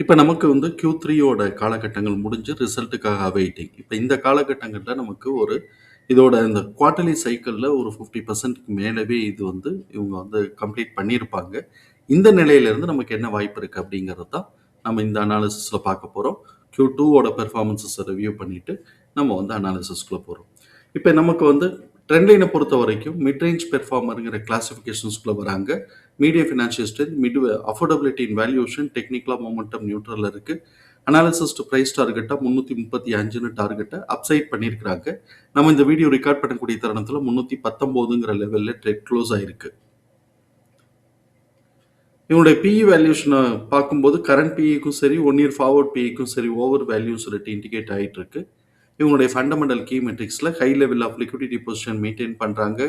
இப்போ நமக்கு வந்து கியூ த்ரீயோட காலகட்டங்கள் முடிஞ்சு ரிசல்ட்டுக்காக வெயிட்டிங் இப்போ இந்த காலகட்டங்களில் நமக்கு ஒரு இதோட இந்த குவார்டர்லி சைக்கிளில் ஒரு ஃபிஃப்டி பர்சன்ட்க்கு மேலவே இது வந்து இவங்க வந்து கம்ப்ளீட் பண்ணியிருப்பாங்க இந்த நிலையிலேருந்து நமக்கு என்ன வாய்ப்பு இருக்குது அப்படிங்கிறது தான் நம்ம இந்த அனாலிசிஸில் பார்க்க போகிறோம் கியூ டூவோட பெர்ஃபார்மன்ஸஸை ரிவ்யூ பண்ணிவிட்டு நம்ம வந்து அனாலிசிஸ்க்குள்ளே போகிறோம் இப்போ நமக்கு வந்து ட்ரெண்ட் லைனை பொறுத்த வரைக்கும் மிட்ரேஞ்ச் பெர்ஃபார்மருங்கிற கிளாஸிஃபிகேஷன்ஸ்குள்ளே வராங்க. Medium financial strength mid affordability in valuation டெக்னிக்கலாக மொமெண்டம் நியூட்ரலில் இருக்குது அனாலிசிஸ் டு ப்ரைஸ் டார்கெட்டாக முந்நூற்றி முப்பத்தி அஞ்சுன்னு டார்கெட்டை அப்சைட் பண்ணியிருக்கிறாங்க நம்ம இந்த வீடியோ ரெக்கார்ட் பண்ணக்கூடிய தருணத்தில் முந்நூற்றி பத்தொம்போதுங்கிற லெவலில் ட்ரெட் க்ளோஸ் ஆயிருக்கு. இவங்களுடைய பிஇ வேல்யூஷனை பார்க்கும்போது கரண்ட் பிஇக்கும் சரி ஒன் இயர் ஃபார்வர்ட் பிஇக்கும் சரி ஓவர் வேல்யூஸ் சொல்லிட்டு இண்டிகேட் ஆகிட்டு இருக்கு இவங்களுடைய fundamental key மெட்ரிக்ஸில் high level of liquidity position maintain பண்ணுறாங்க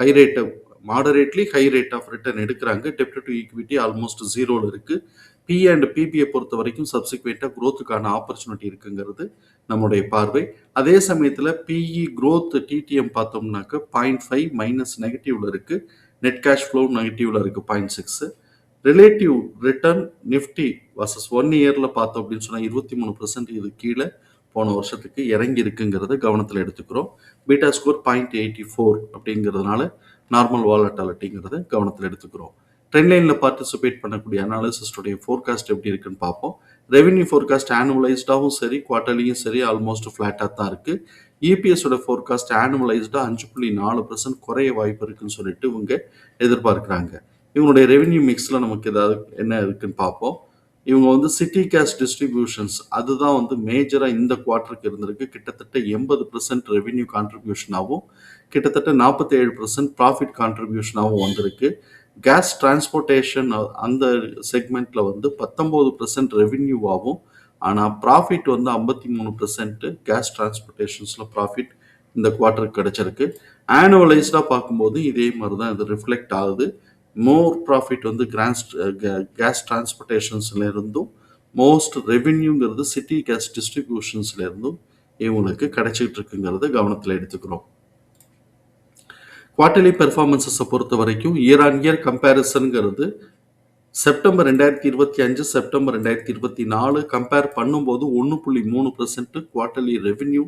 high rate moderately high rate of return எடுக்கிறாங்க. டெப்ட் டு ஈக்விட்டி ஆல்மோஸ்ட் ஜீரோவில் இருக்குது பி அண்ட் பிபியை பொறுத்த வரைக்கும் சப்சிக்வெண்ட்டாக க்ரோத்துக்கான ஆப்பர்ச்சுனிட்டி இருக்குங்கிறது நம்முடைய பார்வை. அதே சமயத்தில் பிஇ க்ரோத் டிடிஎம் பார்த்தோம்னாக்க பாயிண்ட் ஃபைவ் மைனஸ் நெகட்டிவ்ல இருக்குது நெட் கேஷ் ஃப்ளோ நெகட்டிவ்ல இருக்குது point six relative return Nifty versus one இயரில் பார்த்தோம் அப்படின்னு சொன்னால் இருபத்தி மூணு பர்சன்ட் இது கீழே போன வருஷத்துக்கு இறங்கி இருக்குங்கிறத கவனத்தில் எடுத்துக்கிறோம். Beta score point eighty four அப்படிங்கிறதுனால நார்மல் வாலட்டாலிட்டிங்கிறத கவனத்தில் எடுத்துக்கிறோம். ட்ரெண்ட் லைனில் பார்ட்டிசிபேட் பண்ணக்கூடிய அனாலிசிஸ்டுடைய ஃபோர்காஸ்ட் எப்படி இருக்குன்னு பார்ப்போம். ரெவென்யூ ஃபோர்காஸ்ட் ஆனுவலைஸ்டாகவும் சரி குவார்ட்டர்லியும் சரி ஆல்மோஸ்ட் ஃப்ளாட்டாக தான் இருக்குது இபிஎஸோட ஃபோர்காஸ்ட் ஆனுவலைஸ்டாக அஞ்சு புள்ளி நாலு பர்சன்ட் குறைய வாய்ப்பு இருக்குன்னு சொல்லிட்டு இவங்க எதிர்பார்க்குறாங்க. இவங்களுடைய ரெவென்யூ மிக்ஸில் நமக்கு ஏதாவது என்ன இருக்குன்னு பார்ப்போம். இவங்க வந்து சிட்டி கேஷ் டிஸ்ட்ரிபியூஷன்ஸ் அதுதான் வந்து மேஜராக இந்த குவார்ட்டருக்கு இருந்திருக்கு. கிட்டத்தட்ட எண்பது பர்சன்ட் ரெவின்யூ கான்ட்ரிபியூஷனாகவும் கிட்டத்தட்ட நாற்பத்தி ஏழு பர்சன்ட் ப்ராஃபிட் கான்ட்ரிபியூஷனாகவும் வந்திருக்கு. கேஸ் டிரான்ஸ்போர்ட்டேஷன் அந்த செக்மெண்ட்டில் வந்து பத்தொம்போது பர்சன்ட் ரெவின்யூவாகவும் ஆனால் ப்ராஃபிட் வந்து ஐம்பத்தி மூணு பர்சன்ட்டு கேஸ் டிரான்ஸ்போர்ட்டேஷன்ஸில் ப்ராஃபிட் இந்த குவார்ட்டருக்கு கிடச்சிருக்கு. ஆனுவலைஸ்டாக பார்க்கும்போது இதே மாதிரி தான் இது ரிஃப்ளெக்ட் ஆகுது. மோர் ப்ராஃபிட் வந்து கிராஸ் கேஸ் டிரான்ஸ்போர்ட்டேஷன்ஸ்ல இருந்தும் மோஸ்ட் ரெவென்யூங்கிறது சிட்டி கேஸ் டிஸ்ட்ரிபியூஷன்ஸ்ல இருந்தும் இவங்களுக்கு கிடைச்சிட்டு இருக்குங்கிறத கவனத்தில் எடுத்துக்கிறோம். குவார்டர்லி பெர்ஃபார்மன்ஸஸை பொறுத்த வரைக்கும் இயர் ஆன் இயர் கம்பேரிசனுங்கிறது செப்டம்பர் ரெண்டாயிரத்தி இருபத்தி அஞ்சு செப்டம்பர் ரெண்டாயிரத்தி இருபத்தி நாலு கம்பேர் பண்ணும்போது ஒன்று புள்ளி மூணு பர்சன்ட் குவார்டர்லி ரெவென்யூ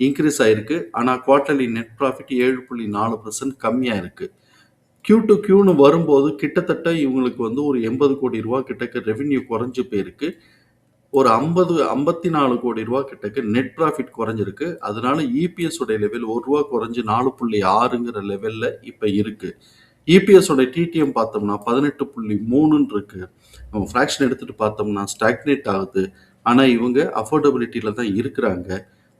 இன்க்ரீஸ் ஆயிருக்கு. ஆனால் குவார்டர்லி நெட் ப்ராஃபிட் ஏழு புள்ளி நாலு பர்சன்ட் கம்மியாக இருக்குது கியூ டு கியூன்னு வரும்போது கிட்டத்தட்ட இவங்களுக்கு வந்து ஒரு எண்பது கோடி ரூபா கிட்டக்க ரெவென்யூ குறைஞ்சு போயிருக்கு. ஒரு ஐம்பது ஐம்பத்தி நாலு கோடி ரூபா கிட்டக்க நெட் ப்ராஃபிட் குறைஞ்சிருக்கு. அதனால இபிஎஸ் உடைய லெவல் ஒரு ரூபா குறைஞ்சு நாலு புள்ளி ஆறுங்கிற லெவலில் இப்போ இருக்குது இபிஎஸ் உடைய டிடிஎம் பார்த்தோம்னா பதினெட்டு புள்ளி மூணுன்னு இருக்கு. நம்ம ஃப்ராக்ஷன் எடுத்துகிட்டு பார்த்தோம்னா ஸ்டாக்னேட் ஆகுது. ஆனால் இவங்க அஃபோர்டபிலிட்டியில் தான் இருக்கிறாங்க.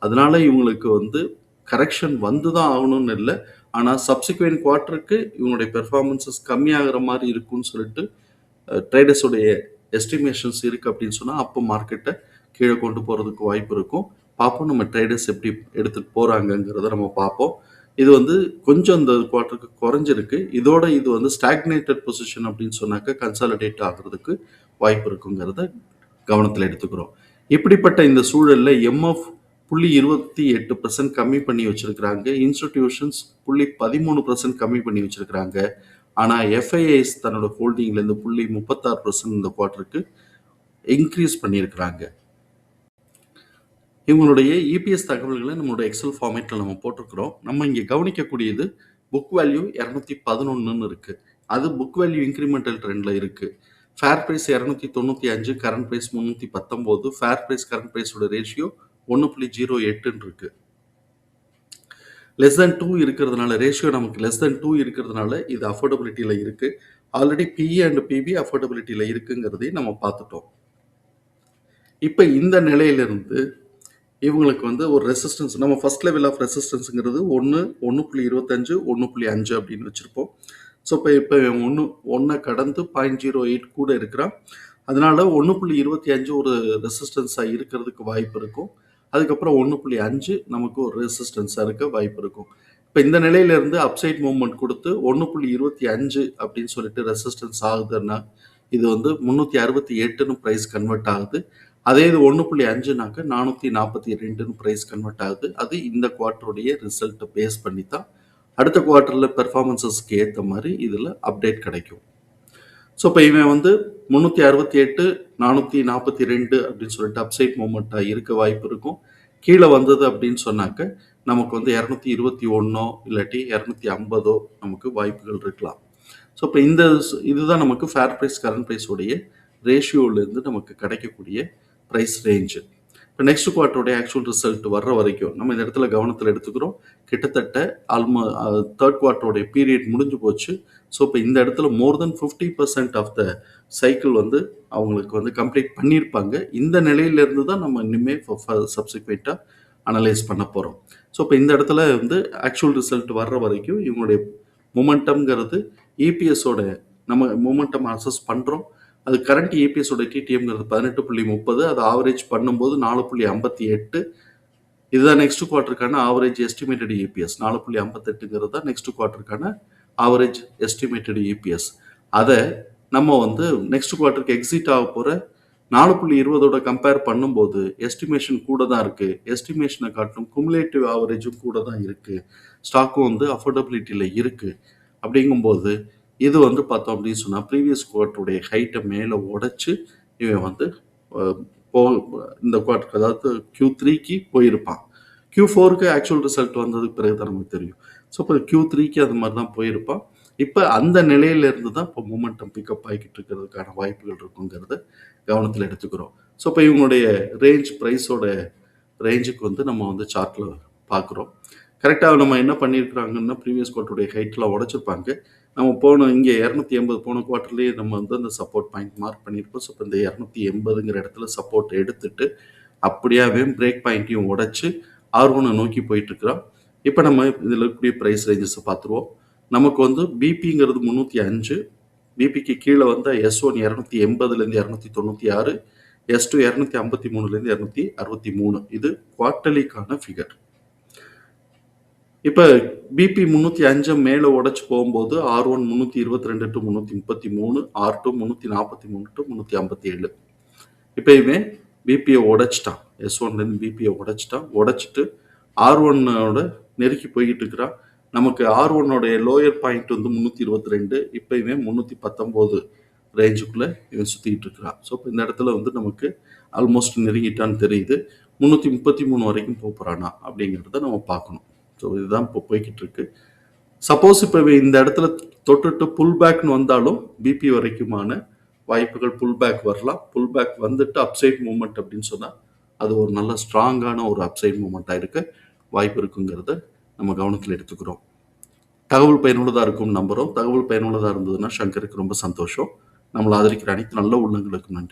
அதனால இவங்களுக்கு வந்து கரெக்ஷன் வந்து தான் ஆகணும்னு இல்லை. ஆனால் சப்சிக்வெண்ட் குவார்ட்டருக்கு இவங்களுடைய பெர்ஃபார்மன்சஸ் கம்மியாகிற மாதிரி இருக்கும்னு சொல்லிட்டு ட்ரேடர்ஸுடைய எஸ்டிமேஷன்ஸ் இருக்குது அப்படின்னு சொன்னால் அப்போ மார்க்கெட்டை கீழே கொண்டு போகிறதுக்கு வாய்ப்பு இருக்கும். பார்ப்போம் நம்ம ட்ரேடர்ஸ் எப்படி எடுத்துகிட்டு போகிறாங்கங்கிறத நம்ம பார்ப்போம். இது வந்து கொஞ்சம் இந்த குவார்ட்டருக்கு குறைஞ்சிருக்கு. இதோட இது வந்து ஸ்டாக்னேட்டட் பொசிஷன் அப்படின்னு சொன்னாக்க கன்சாலிடேட் ஆகிறதுக்கு வாய்ப்பு இருக்குங்கிறத கவனத்தில் எடுத்துக்கிறோம். இப்படிப்பட்ட இந்த சூழலில் எம்எஃப் புள்ளி இருபத்தி எட்டு பர்சன்ட் கம்மி பண்ணி வச்சிருக்கிறாங்க. இன்ஸ்டிடியூஷன்ஸ் புள்ளி பதிமூணு பர்சன்ட் கம்மி பண்ணி வச்சுருக்கிறாங்க. ஆனால் எஃப்ஐஐஸ் தன்னோட ஹோல்டிங்லேருந்து புள்ளி முப்பத்தாறு பர்சன்ட் இந்த குவார்ட்டருக்கு இன்க்ரீஸ் பண்ணியிருக்கிறாங்க. இவங்களுடைய இபிஎஸ் தகவல்களை நம்மளோட எக்ஸல் ஃபார்மேட்டில் நம்ம போட்டிருக்கிறோம். நம்ம இங்கே கவனிக்கக்கூடியது புக் வேல்யூ இரநூத்தி பதினொன்றுன்னு இருக்குது அது புக் வேல்யூ இன்க்ரிமெண்டல் ட்ரெண்டில் இருக்குது ஃபேர் ப்ரைஸ் இரநூத்தி தொண்ணூற்றி அஞ்சு கரண்ட் ப்ரைஸ் முந்நூற்றி பத்தொம்போது ஃபேர் ப்ரைஸ் கரண்ட் ப்ரைஸோட ரேஷியோ ஒன்று புள்ளி ஜீரோ எட்டுன்னு இருக்கு. லெஸ் தென் டூ இருக்கிறதுனால ரேஷியோ நமக்கு லெஸ் தென் டூ இருக்கிறதுனால இது அஃபோர்டபிலிட்டியில் இருக்குது ஆல்ரெடி பிஇ அண்ட் பிபி அஃபோர்டபிலிட்டியில் இருக்குங்கிறதையும் நம்ம பார்த்துட்டோம். இப்போ இந்த நிலையிலிருந்து இவங்களுக்கு வந்து ஒரு ரெசிஸ்டன்ஸ் நம்ம ஃபர்ஸ்ட் லெவல் ஆஃப் ரெசிஸ்டன்ஸுங்கிறது ஒன்று ஒன்று புள்ளி இருபத்தஞ்சு ஒன்று புள்ளி அஞ்சு அப்படின்னு வச்சுருப்போம். ஸோ இப்போ இப்போ ஒன்று ஒன்றை கடந்து பாயிண்ட் ஜீரோ எயிட் கூட இருக்கிறான். அதனால 1.25 ஒரு ரெசிஸ்டன்ஸாக இருக்கிறதுக்கு வாய்ப்பு இருக்கும். அதுக்கப்புறம் 1.5 நமக்கு ஒரு ரெசிஸ்டன்ஸாக இருக்க வாய்ப்பு இருக்கும். இப்போ இந்த நிலையில இருந்து அப்சைட் மூவ்மெண்ட் குடுத்து 1.25 அப்படின்னு சொல்லிட்டு ரெசிஸ்டன்ஸ் ஆகுதுன்னா, இது வந்து முந்நூற்றி அறுபத்தி எட்டுன்னு ப்ரைஸ் கன்வெர்ட் ஆகுது. அதே இது ஒன்று புள்ளி அஞ்சுனாக்க நானூற்றி நாற்பத்தி ரெண்டுன்னு ப்ரைஸ் கன்வெர்ட் ஆகுது. அது இந்த குவார்ட்டருடைய ரிசல்ட்டை பேஸ் பண்ணி தான் அடுத்த குவார்ட்டரில் பெர்ஃபார்மன்சஸ்க்கு ஏற்ற மாதிரி இதில் அப்டேட் கிடைக்கும். ஸோ, இப்போ இவன் வந்து 368, 442 அப்படின்னு சொல்லிட்டு அப்சைட் மூமெண்ட்டாக இருக்க வாய்ப்பு இருக்கும். கீழே வந்தது அப்படின்னு சொன்னாக்க, நமக்கு வந்து 221ஓ இல்லாட்டி 250ஓ நமக்கு வாய்ப்புகள் இருக்கலாம். ஸோ, இப்போ இந்த ஸ் இதுதான் நமக்கு ஃபேர் ப்ரைஸ் கரண்ட் ப்ரைஸோடைய உடைய நமக்கு கிடைக்கக்கூடிய பிரைஸ் ரேஞ்சு இப்போ நெக்ஸ்ட் குவார்ட்டருடைய ஆக்சுவல் ரிசல்ட் வர்ற வரைக்கும் நம்ம இந்த இடத்துல கவனத்தில் எடுத்துக்கிறோம். கிட்டத்தட்ட ஆல்மோ தேர்ட் குவார்ட்டருடைய பீரியட் முடிஞ்சு போச்சு. ஸோ, இப்போ இந்த இடத்துல more then 50% of the cycle வந்து அவங்களுக்கு வந்து கம்ப்ளீட் பண்ணியிருப்பாங்க. இந்த நிலையிலேருந்து தான் நம்ம இனிமேல் ஃப அனலைஸ் பண்ண போகிறோம் ஸோ, இப்போ இந்த இடத்துல வந்து ஆக்சுவல் ரிசல்ட் வர்ற வரைக்கும் இவங்களுடைய மொமெண்டம்ங்கிறது இபிஎஸோட நம்ம மொமெண்டம் அசஸ் பண்ணுறோம் அது கரண்ட் இபிஎஸ் பதினெட்டு டிடிஎம்ங்கிறது 18.30 அது ஆவரேஜ் பண்ணும்போது 4.58 இதுதான் நெக்ஸ்ட் குவார்ட்டருக்கான ஆவரேஜ் எஸ்டிமேட்டட் இபிஎஸ் 4.58ங்கிறது தான் நெக்ஸ்ட் குவார்ட்டருக்கான ஆவரேஜ் எஸ்டிமேட்டட் இபிஎஸ். அதை நம்ம வந்து நெக்ஸ்ட் குவார்ட்டருக்கு எக்ஸிட் ஆக போகிற நாலு புள்ளி இருபதோட கம்பேர் பண்ணும்போது எஸ்டிமேஷன் கூட தான் இருக்கு. எஸ்டிமேஷனை காட்டிலும் குமுலேட்டிவ் ஆவரேஜும் கூட தான் இருக்கு. ஸ்டாக்கும் வந்து அஃபோர்டபிலிட்டியில் இருக்கு. அப்படிங்கும்போது இது வந்து பார்த்தோம் அப்படின்னு சொன்னால் ப்ரீவியஸ் குவார்ட்டருடைய ஹைட்டை மேலே உடச்சி இவன் வந்து போ இந்த குவார்ட்டருக்கு அதாவது Q3க்கு போயிருப்பான். Q4க்கு ஆக்சுவல் ரிசல்ட் வந்ததுக்கு பிறகு தான் நமக்கு தெரியும். ஸோ, இப்போ கியூ த்ரீக்கு அது மாதிரி தான் போயிருப்பான். இப்போ அந்த நிலையிலேருந்து தான் இப்போ மூமெண்டம் பிக்கப் ஆகிக்கிட்டு இருக்கிறதுக்கான வாய்ப்புகள் இருக்குங்கிறத கவனத்தில் எடுத்துக்கிறோம். ஸோ, இப்போ இவங்களுடைய ரேஞ்ச் ப்ரைஸோட ரேஞ்சுக்கு வந்து நம்ம வந்து சார்ட்டில் பார்க்குறோம். கரெக்டாக நம்ம என்ன பண்ணியிருக்கிறாங்கன்னா, ப்ரீவியஸ் கோர்ட்டுடைய ஹைட்டில் உடச்சிருப்பாங்க நம்ம போன இங்க 280 போன குவார்ட்டர்லேயே நம்ம வந்து அந்த சப்போர்ட் பாயிண்ட் மார்க் பண்ணியிருப்போம். ஸோ, இப்போ இந்த 280ங்கிற இடத்துல சப்போர்ட் எடுத்துட்டு, அப்படியாவே பிரேக் பாயிண்ட்டையும் உடைச்சு ஆர்வனை நோக்கி போயிட்டுருக்குறோம் இப்போ நம்ம இதில் இருக்கக்கூடிய ப்ரைஸ் ரேஞ்சஸை பார்த்துருவோம். நமக்கு வந்து பிபிங்கிறது 305 பிபிக்கு கீழே வந்தால் எஸ் ஒன் இரநூத்தி எண்பதுலேருந்து இரநூத்தி தொண்ணூற்றி ஆறு எஸ் டூ இரநூத்தி ஐம்பத்தி மூணுலேருந்து இரநூத்தி அறுபத்தி மூணு இது குவார்ட்டர்லிக்கான ஃபிகர். இப்போ பிபி முந்நூற்றி அஞ்சு மேலே உடச்சி போகும்போது ஆர் ஒன் முந்நூற்றி இருபத்தி ரெண்டு டு முந்நூற்றி முப்பத்தி மூணு ஆர் டூ முந்நூற்றி நாற்பத்தி மூணு டு முந்நூற்றி ஐம்பத்தி ஏழு. இப்போ இவன் பிபியை உடச்சிட்டான். எஸ் ஒன்லேருந்து பிபியை உடச்சிட்டான். உடச்சிட்டு ஆர் ஒன்னோட நெருக்கி போய்கிட்டு இருக்கிறான். நமக்கு ஆர் ஒன்னோடைய லோயர் பாயிண்ட் வந்து முந்நூற்றி இருபத்தி ரெண்டு இப்போ இவன் முந்நூற்றி பத்தொம்போது ரேஞ்சுக்குள்ளே இவன் சுற்றிக்கிட்டு இருக்கிறான். ஸோ இப்போ இந்த இடத்துல வந்து நமக்கு ஆல்மோஸ்ட் நெருங்கிட்டான்னு தெரியுது. முந்நூற்றி முப்பத்தி மூணு வரைக்கும் போகிறானா அப்படிங்கிறத நம்ம பார்க்கணும். ஸோ, இதுதான் இப்போ போய்கிட்டு இருக்கு. சப்போஸ் இப்போ இந்த இடத்துல தொட்டுட்டு புல் பேக்னு வந்தாலும் பிபி வரைக்குமான வாய்ப்புகள் புல் பேக் வரலாம். புல் பேக் வந்துட்டு அப்சைட் மூமெண்ட் அப்படின்னு சொன்னால் அது ஒரு நல்ல ஸ்ட்ராங்கான ஒரு அப்சைட் மூமெண்ட்டாக இருக்க வாய்ப்பு இருக்குங்கிறத நம்ம கவனத்தில் எடுத்துக்கிறோம். தகவல் பயனுள்ளதாக இருக்கும் நம்புகிறோம் தகவல் பயனுள்ளதாக இருந்ததுன்னா சங்கருக்கு ரொம்ப சந்தோஷம். நம்மளை ஆதரிக்கிற அனைத்து நல்ல உள்ளங்களுக்கும் நன்றி.